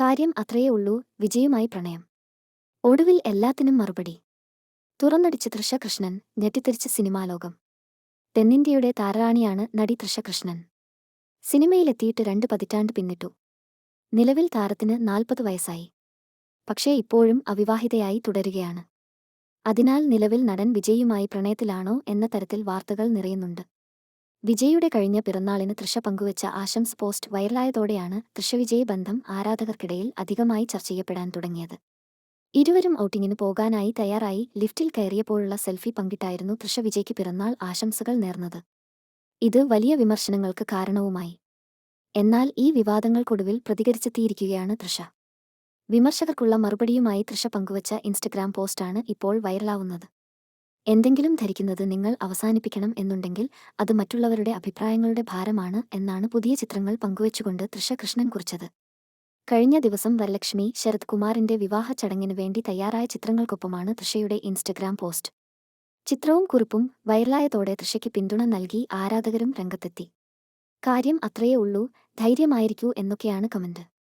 കാര്യം അത്രയേ ഉള്ളൂ വിജയുമായി പ്രണയം. ഒടുവിൽ എല്ലാത്തിനും മറുപടി. തുറന്നടിച്ച് തൃഷ കൃഷ്ണൻ സിനിമാലോകം തെന്നിന്ത്യയുടെ താരറാണിയാണ് നടി തൃഷ കൃഷ്ണൻ സിനിമയിലെത്തിയിട്ട് രണ്ട് പതിറ്റാണ്ട് പിന്നിട്ടു. നിലവിൽ താരത്തിന് നാൽപ്പത് വയസ്സായി. പക്ഷേ ഇപ്പോഴും അവിവാഹിതയായി തുടരുകയാണ്. അതിനാൽ നിലവിൽ നടൻ വിജയുമായി പ്രണയത്തിലാണോ എന്ന തരത്തിൽ വാർത്തകൾ നിറയുന്നുണ്ട്. വിജയുടെ കഴിഞ്ഞ പിറന്നാളിന് തൃഷ പങ്കുവച്ച ആശംസ് പോസ്റ്റ് വൈറലായതോടെയാണ് തൃഷവിജയ ബന്ധം ആരാധകർക്കിടയിൽ അധികമായി ചർച്ച ചെയ്യപ്പെടാൻ തുടങ്ങിയത്. ഇരുവരും ഔട്ടിങ്ങിന് പോകാനായി തയ്യാറായി ലിഫ്റ്റിൽ കയറിയപ്പോഴുള്ള സെൽഫി പങ്കിട്ടായിരുന്നു തൃഷ വിജയ്ക്ക് പിറന്നാൾ ആശംസകൾ നേർന്നത്. ഇത് വലിയ വിമർശനങ്ങൾക്ക് കാരണവുമായി. എന്നാൽ ഈ വിവാദങ്ങൾക്കൊടുവിൽ പ്രതികരിച്ചെത്തിയിരിക്കുകയാണ് തൃഷ. വിമർശകർക്കുള്ള മറുപടിയുമായി തൃഷ പങ്കുവച്ച ഇൻസ്റ്റഗ്രാം പോസ്റ്റാണ് ഇപ്പോൾ വൈറലാവുന്നത്. എന്തെങ്കിലും ധരിക്കുന്നത് നിങ്ങൾ അവസാനിപ്പിക്കണം എന്നുണ്ടെങ്കിൽ അത് മറ്റുള്ളവരുടെ അഭിപ്രായങ്ങളുടെ ഭാരമാണ് എന്നാണ് പുതിയ ചിത്രങ്ങൾ പങ്കുവച്ചുകൊണ്ട് തൃഷ കൃഷ്ണൻ കുറിച്ചത്. കഴിഞ്ഞ ദിവസം വരലക്ഷ്മി ശരത് കുമാറിന്റെ വിവാഹ ചടങ്ങിന് വേണ്ടി തയ്യാറായ ചിത്രങ്ങൾക്കൊപ്പമാണ് തൃഷയുടെ ഇൻസ്റ്റഗ്രാം പോസ്റ്റ്. ചിത്രവും കുറിപ്പും വൈറലായതോടെ തൃഷയ്ക്ക് പിന്തുണ നൽകി ആരാധകരും രംഗത്തെത്തി. കാര്യം അത്രയേ ഉള്ളൂ ധൈര്യമായിരിക്കൂ എന്നൊക്കെയാണ് കമന്റ്.